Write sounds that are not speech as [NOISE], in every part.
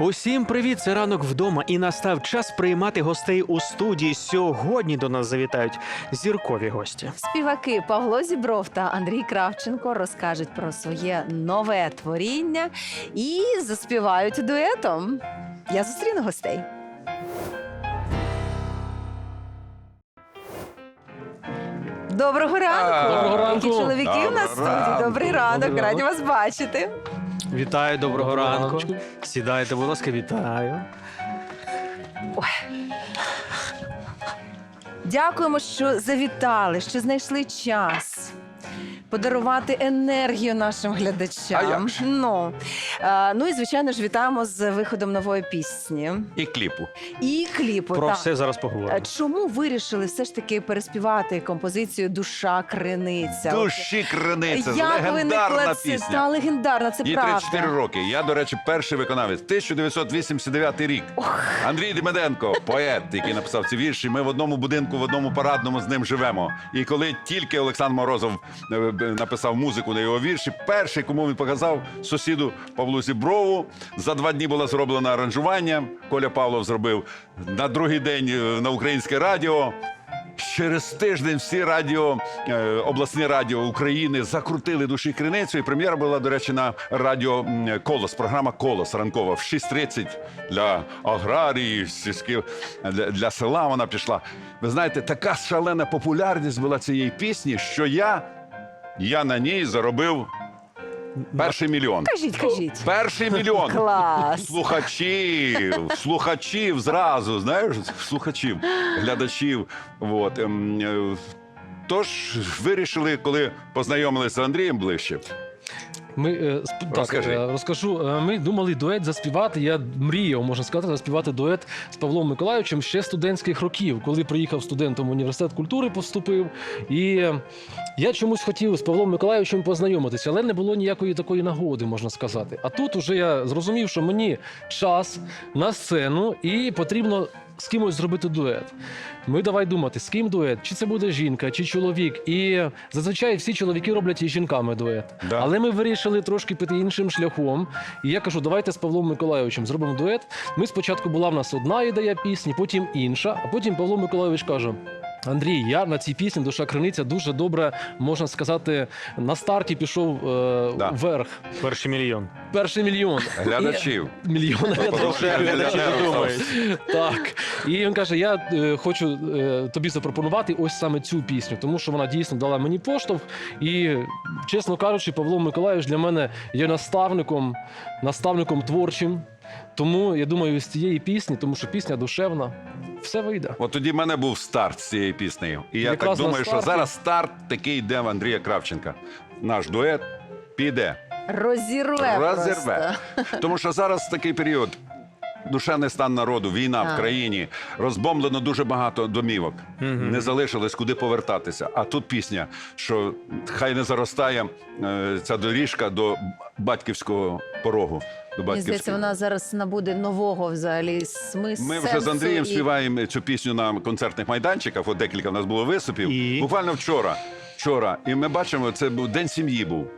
Усім привіт! Це ранок вдома, і настав час приймати гостей у студії. Сьогодні до нас завітають зіркові гості. Співаки Павло Зібров та Андрій Кравченко розкажуть про своє нове творіння і заспівають дуетом. Я зустріну гостей. Доброго ранку! Доброго Які чоловіки у нас в студії. Добрий ранок, раді вас бачити. Вітаю, доброго Доброго ранку. Сідайте, будь ласка, вітаю. Дякуємо, що завітали, що знайшли час. Подарувати енергію нашим глядачам. А як же? Ну, е, ну і звичайно ж вітаємо з виходом нової пісні І кліпу. і кліпу. Про так. все зараз Е, поговоримо. Чому вирішили все ж таки переспівати композицію Душа криниця? Душі криниця, Як легендарна виникла це пісня. та легендарна, це Їй правда. 34 роки. Я, до речі, перший виконавець. 1989 рік. Андрій Демиденко, поет, який написав ці вірші. Ми в одному будинку, в одному парадному з ним живемо. І коли тільки Олександр Морозов е, написав музику на його вірші, перший, кому він показав сусіду Павлу Зіброву. За два дні було зроблено аранжування. Коля Павлов зробив на другий день е, на українське радіо. Через тиждень всі радіо, е, обласні радіо України закрутили душі криницю. І прем'єра була, до речі, на радіо Колос. Програма Колос ранкова в 6.30 для аграрії, сільських для, для села. Вона пішла. Ви знаєте, така шалена популярність була цієї пісні, що я, я на ній заробив перший мільйон. Кажіть, кажіть. Перший мільйон. [LAUGHS] Клас. Слухачів, слухачів зразу, знаєш, слухачів, глядачів. От, ем, е, тож вирішили, коли познайомилися з Андрієм ближче. Ми е, сп- так, е, розкажу. Е, Ми думали дует заспівати. Я мріяв, можна сказати, заспівати дует з Павлом Миколаївичем ще студентських років, коли приїхав студентом в університет культури, поступив. І е, я чомусь хотів з Павлом Миколаївичем познайомитися, але не було ніякої такої нагоди, можна сказати. А тут уже я зрозумів, що мені час на сцену і потрібно. З кимось зробити дует. Ми давай думати, з ким дует, чи це буде жінка, чи чоловік. І зазвичай всі чоловіки роблять із жінками дует. Да. Але ми вирішили трошки піти іншим шляхом. І я кажу, давайте з Павлом Миколайовичем зробимо дует. Ми спочатку була в нас одна ідея пісні, потім інша, а потім Павло Миколайович каже. Андрій, я на цій пісні душа криниця дуже добре, можна сказати, на старті пішов е, Да. вверх. Перший мільйон. Перший мільйон. Глядачів. І- Мільйон глядачів. глядачів. Так. І він каже: я е, хочу е, тобі запропонувати ось саме цю пісню, тому що вона дійсно дала мені поштовх. І, чесно кажучи, Павло Миколаївич для мене є наставником, наставником творчим. Тому я думаю, з цієї пісні, тому що пісня душевна, все вийде. От тоді в мене був старт з цією піснею. І я Якраз так на думаю, що старті. зараз старт такий йде в Андрія Кравченка. Наш дует піде. Розірве. Розірве. просто. Тому що зараз такий період. Душевний стан народу, війна Так. в країні, розбомблено дуже багато домівок. Не залишилось куди повертатися. А тут пісня, що хай не заростає е, ця доріжка до батьківського порогу. До Мені здається, батьківського. вона зараз набуде нового взагалі смислу. Ми вже з Андрієм і... співаємо цю пісню на концертних майданчиках. От декілька в нас було виступів. І? Буквально вчора. Вчора. І ми бачимо, це був день сім'ї був.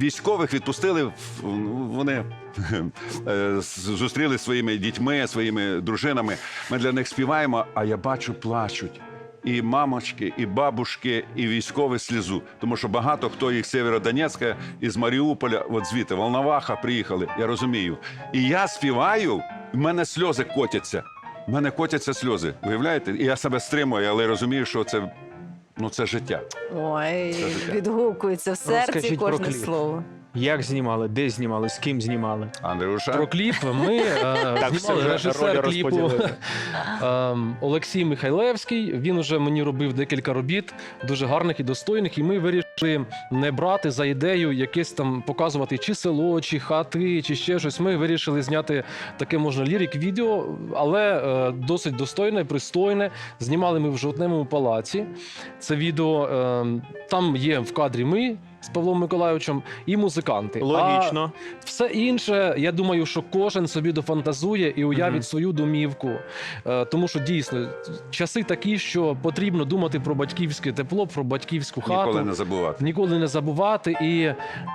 Військових відпустили, ну, вони [LAUGHS] е, зустріли своїми дітьми, своїми дружинами. Ми для них співаємо, а я бачу, плачуть. І мамочки, і бабушки, і військові слізу. Тому що багато хто їх з Сєвєродонецька, із Маріуполя, от звідти, Волноваха приїхали, я розумію. І я співаю, в мене сльози котяться. В мене котяться сльози. Уявляєте? І я себе стримую, але розумію, що це, ну, це життя. Ой, Це життя. відгукується в серці Розкажіть про кожне кліп. слово. Як знімали, де знімали, з ким знімали? Андрюша? Про кліп ми е, все, знімали вже режисер ролі кліпу розподілили. [LAUGHS] ем, Олексій Михайлевський. Він уже мені робив декілька робіт, дуже гарних і достойних. І ми вирішили не брати за ідею якесь там показувати чи село, чи хати, чи ще щось. Ми вирішили зняти таке можна лірик відео, але е, досить достойне, пристойне. Знімали ми в жовтневому палаці. Це відео е, там є в кадрі ми. З Павлом Миколайовичем і музиканти. А Логічно. все інше, я думаю, що кожен собі дофантазує і уявить Мгм. свою домівку. Е, Тому що дійсно часи такі, що потрібно думати про батьківське тепло, про батьківську хату. Ніколи не забувати. Ніколи не забувати і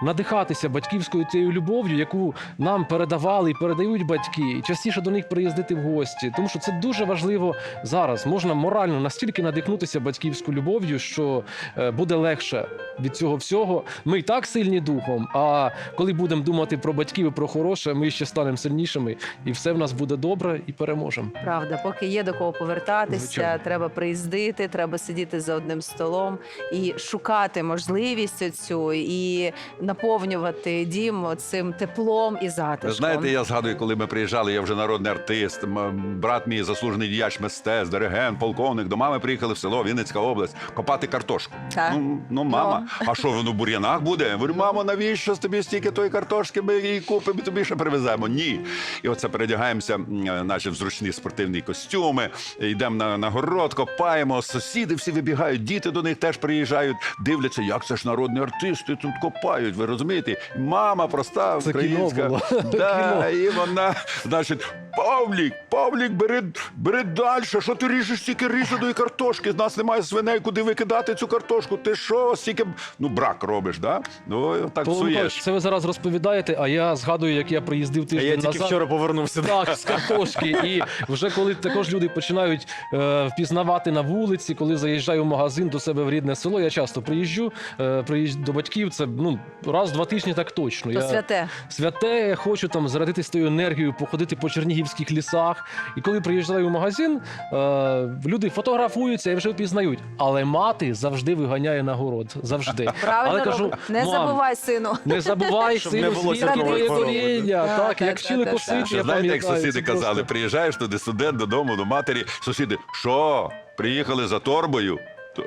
надихатися батьківською цією любов'ю, яку нам передавали і передають батьки, і частіше до них приїздити в гості. Тому що це дуже важливо зараз. Можна морально настільки надихнутися батьківською любов'ю, що е, буде легше від цього всього. Ми і так сильні духом. А коли будемо думати про батьків і про хороше, ми ще станемо сильнішими, і все в нас буде добре і переможемо. Правда, поки є до кого повертатися, Звичайно. треба приїздити, треба сидіти за одним столом і шукати можливість цю і наповнювати дім цим теплом і затишком. знаєте, я згадую, коли ми приїжджали, я вже народний артист, брат мій заслужений діяч мистецтв, диригент, полковник. До мами приїхали в село Вінницька область копати картошку. Так. Ну, ну мама, а що воно бур'янах буде? Говорю, мамо, навіщо ж тобі стільки тої картошки? Ми її купимо, тобі ще привеземо. Ні. І оце передягаємося, наче в зручні спортивні костюми, йдемо на, на город, копаємо. Сусіди всі вибігають, діти до них теж приїжджають, дивляться, як це ж народні артисти тут копають. Ви розумієте? Мама проста Це кіно українська. було. [LAUGHS] Да, Кіно. і вона, значить, Павлік, Павлік, бери, бери далі. Що ти ріжеш стільки різаної картошки? З нас немає свиней, куди викидати цю картошку. Ти що, стільки ну брак робиш, да? Ну так Павло Миколаївич, псуєш. це ви зараз розповідаєте, а я згадую, як я приїздив А тиждень я тільки назад. вчора повернувся. Так, з картошки. І вже коли також люди починають е, впізнавати на вулиці, коли заїжджаю в магазин до себе в рідне село, я часто приїжджу, е, приїжджу до батьків. Це ну раз в два тижні так точно. То я святе. святе, я хочу там зарадитись тою енергією, походити по чернігівських лісах. І коли приїжджаю в магазин, е, люди фотографуються і вже впізнають. Але мати завжди виганяє на город. Завжди. Правильно Але кажу, не «Мам, забувай, сину. Не забувай Щоб не сину було світло твоє коріння. Так, Так, так, як вчили так, косити, я Знаєте, як пам'ятаю, сусіди це просто- казали, приїжджаєш туди студент додому, до матері, сусіди, що, приїхали за торбою?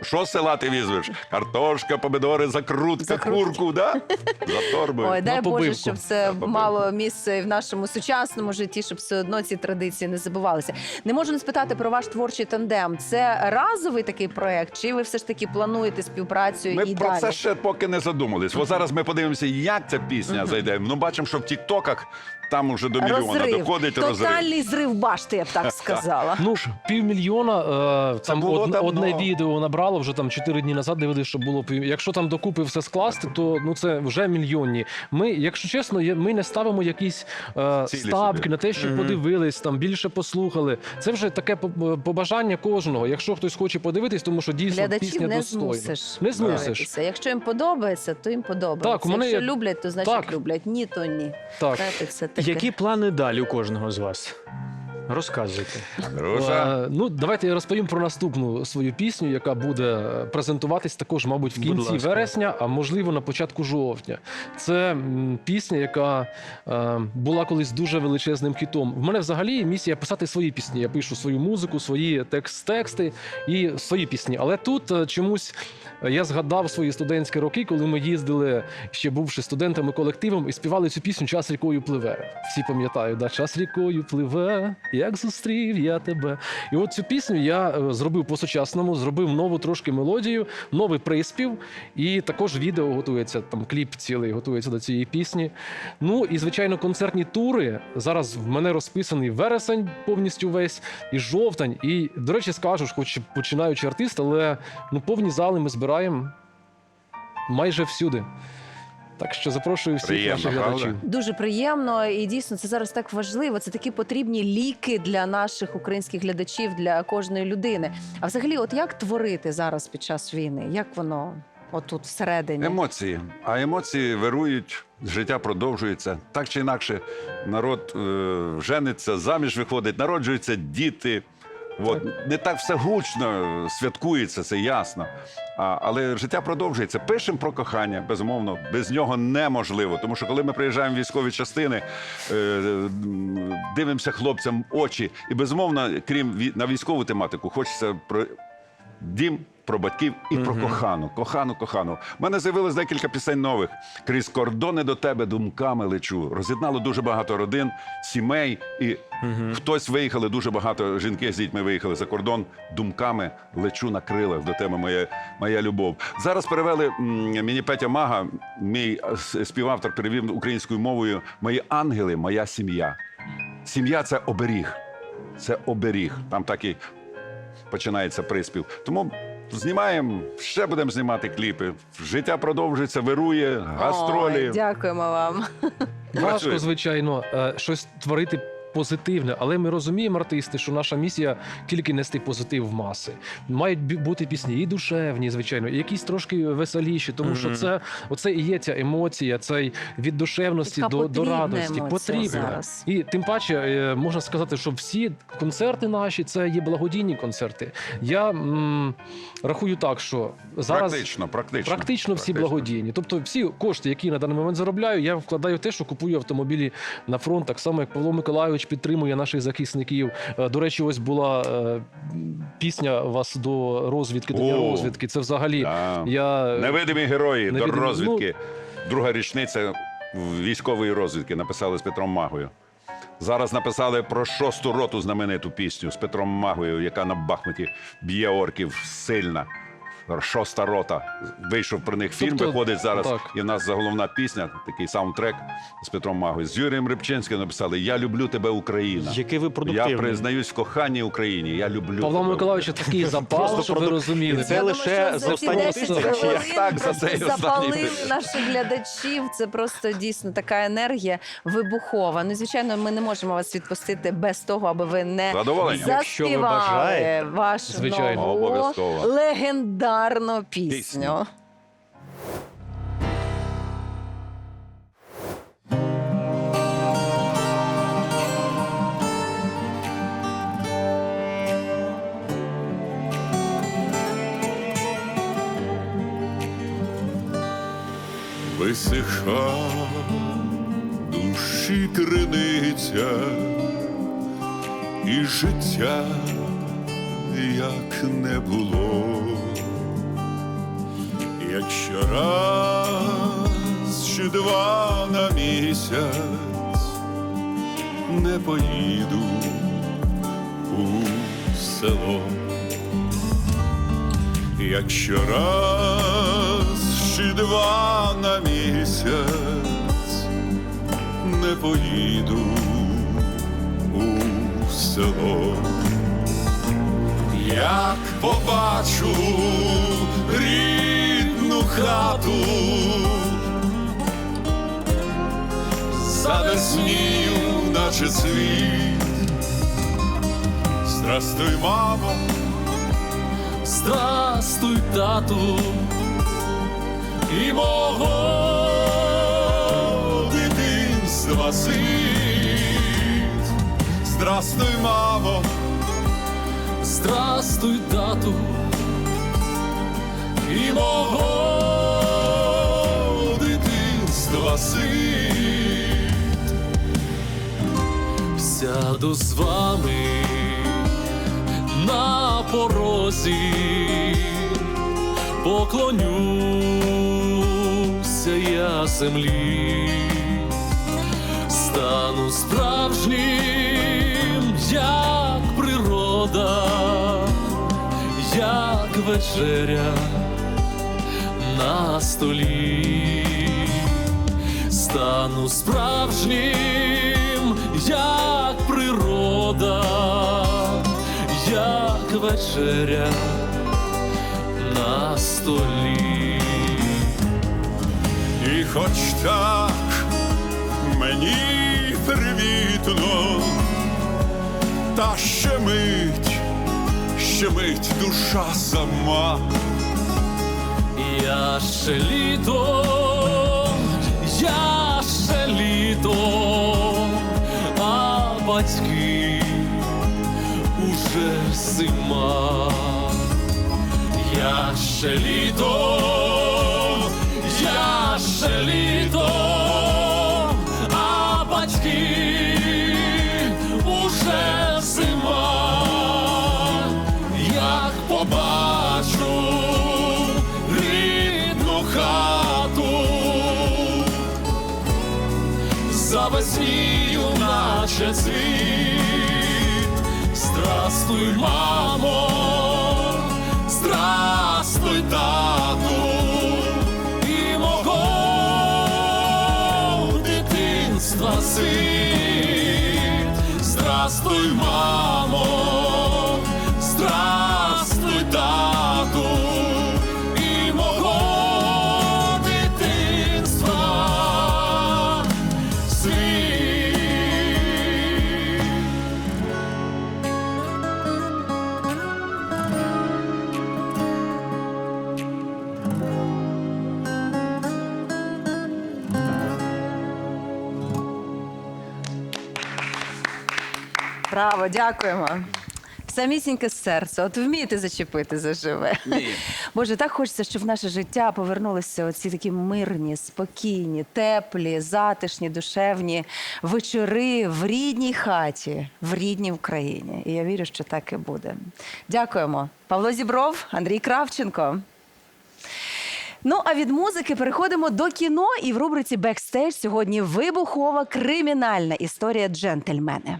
Що села ти візьмеш? Картошка, помидори, закрутка, Закрутки. курку, да? За торбою. Ой, дай Боже, побивку. щоб це побивку. мало місце і в нашому сучасному житті, щоб все одно ці традиції не забувалися. Не можу не спитати про ваш творчий тандем. Це разовий такий проект, чи ви все ж таки плануєте співпрацю Ми і про далі? це ще поки не задумались. Бо зараз ми подивимося, як ця пісня зайде. Ну, бачимо, що в Тіктоках там уже до мільйона розрив. доходить розрив. Тотальний зрив башти, я б так [LAUGHS] сказала. Ну, півмільйона, е, там було од- одне відео набрало вже там 4 дні назад, дивилися, що було пів. Якщо там докупи все скласти, то ну це вже мільйонні. Ми, якщо чесно, є- ми не ставимо якісь е, ставки на те, Мгм. подивились, там більше послухали. Це вже таке по- побажання кожного. Якщо хтось хоче подивитись, тому що дійсно Глядачів пісня не достойна. змусиш. Не змусиш. Якщо їм подобається, то їм подобається. Так, у мене Якщо люблять, то значить Так. люблять. Ні, то ні. Так. Знаєте, це Які плани далі у кожного з вас? Розказуйте. Е, Ну, давайте я розповім про наступну свою пісню, яка буде е, презентуватись також, мабуть, в Будь кінці ласка. вересня, а можливо на початку жовтня. Це м, пісня, яка е, була колись дуже величезним хітом. В мене взагалі місія писати свої пісні. Я пишу свою музику, свої текст, тексти і свої пісні. Але тут е, чомусь я згадав свої студентські роки, коли ми їздили, ще бувши студентами колективом, і співали цю пісню Час рікою пливе. Всі пам'ятають, да? час рікою пливе, як зустрів я тебе. І от цю пісню я е, зробив по-сучасному, зробив нову трошки мелодію, новий приспів, і також відео готується, там кліп цілий готується до цієї пісні. Ну і звичайно, концертні тури. Зараз в мене розписаний вересень повністю весь, і жовтень. І, до речі, скажу, хоч починаючи артист, але ну, повні зали ми збираємо майже всюди. Так що запрошую всіх Приємно, наших правда? глядачів. Дуже приємно і дійсно це зараз так важливо. Це такі потрібні ліки для наших українських глядачів, для кожної людини. А взагалі, от як творити зараз під час війни? Як воно отут всередині? Емоції. А емоції вирують, життя продовжується. Так чи інакше, народ е, жениться, заміж виходить, народжуються діти. От. Не так все гучно святкується, це ясно. А, але життя продовжується. Пишемо про кохання, безумовно, без нього неможливо. Тому що коли ми приїжджаємо в військові частини, е, дивимося хлопцям очі, і безумовно, крім на військову тематику, хочеться про дім, про батьків і про кохану. Кохану, кохану. У мене з'явилось декілька пісень нових. Крізь кордони до тебе думками лечу. Роз'єднало дуже багато родин, сімей, і хтось виїхали, дуже багато жінки з дітьми виїхали за кордон. Думками лечу на крилах до тебе, моя, моя любов. Зараз перевели мені Петя Мага, мій співавтор, перевів українською мовою Мої ангели, моя сім'я. Сім'я це оберіг. Це оберіг. Там так і починається приспів. Тому знімаємо, ще будемо знімати кліпи. Життя продовжується, вирує, гастролі. Ой, дякуємо вам. Важко, звичайно, е, щось творити позитивне, але ми розуміємо, артисти, що наша місія тільки нести позитив в маси. Мають бути пісні і душевні, звичайно, і якісь трошки веселіші, тому що це оце і є ця емоція, цей від душевності Така до, до радості. Потрібна. І тим паче е, можна сказати, що всі концерти наші це є благодійні концерти. Я м, рахую так, що зараз Практично, практично. Практично всі Практично. благодійні. Тобто всі кошти, які на даний момент заробляю, я вкладаю в те, що купую автомобілі на фронт, так само як Павло Миколайович підтримує наших захисників. Е, До речі, ось була е, пісня вас до розвідки, до О, розвідки. Це взагалі Да. я Невидимі герої Невидимі- до розвідки. Друга річниця військової розвідки написали з Петром Магою. Зараз написали про шосту роту знамениту пісню з Петром Магою, яка на Бахмуті б'є орків сильна. Шоста рота. Вийшов про них фільм, Тобто, виходить зараз. так. І в нас заголовна пісня, такий саундтрек з Петром Магою. З Юрієм Рибчинським написали Я люблю тебе, Україна. Який ви Я признаюсь в коханні Україні. Я люблю Павла тебе. Такий запал, щоб ви розуміли. І це Я лише думаю, що з останнього 10 тижня, хвилин чи як? Так, за цей останній наших глядачів. Це просто дійсно така енергія вибухова. Ну, звичайно, ми не можемо вас відпустити без того, аби ви не Задоволення. Якщо ви заспівали бажаєте. вашу Звичайно. нову Обов'язково. легендарну пісню. Пісню. висиха душі криниця, і життя як не було, раз чи два на місяць не поїду у село. Якщо раз чи два на місяць не поїду у село, як побачу хату, завеснію, наче світ, здрастуй, мамо. Здрастуй, тату, і мого дитинства світ. Здрастуй, мамо, здрастуй, тату, і мого сяду з вами на порозі, поклонюся я землі, стану справжнім, як природа, як вечеря на столі, стану справжнім, як природа, як вечеря на столі. І хоч так мені привітно, та ще мить, ще мить душа сама. Я ще літо, я ще літо, козацький уже зима, я ще літо, я ще літо, а батьки уже зима, як побачу рідну хату цвіт. Здрастуй, мамо, здрастуй, тату, і мого дитинства світ. Здрастуй, мамо, Браво, дякуємо. Самісіньке серце, от вмієте зачепити заживе. [LAUGHS] Боже, так хочеться, щоб в наше життя повернулися оці такі мирні, спокійні, теплі, затишні, душевні вечори в рідній хаті, в рідній Україні. І я вірю, що так і буде. Дякуємо. Павло Зібров, Андрій Кравченко. Ну а від музики переходимо до кіно. І в рубриці Бекстейдж сьогодні вибухова кримінальна історія джентльмени.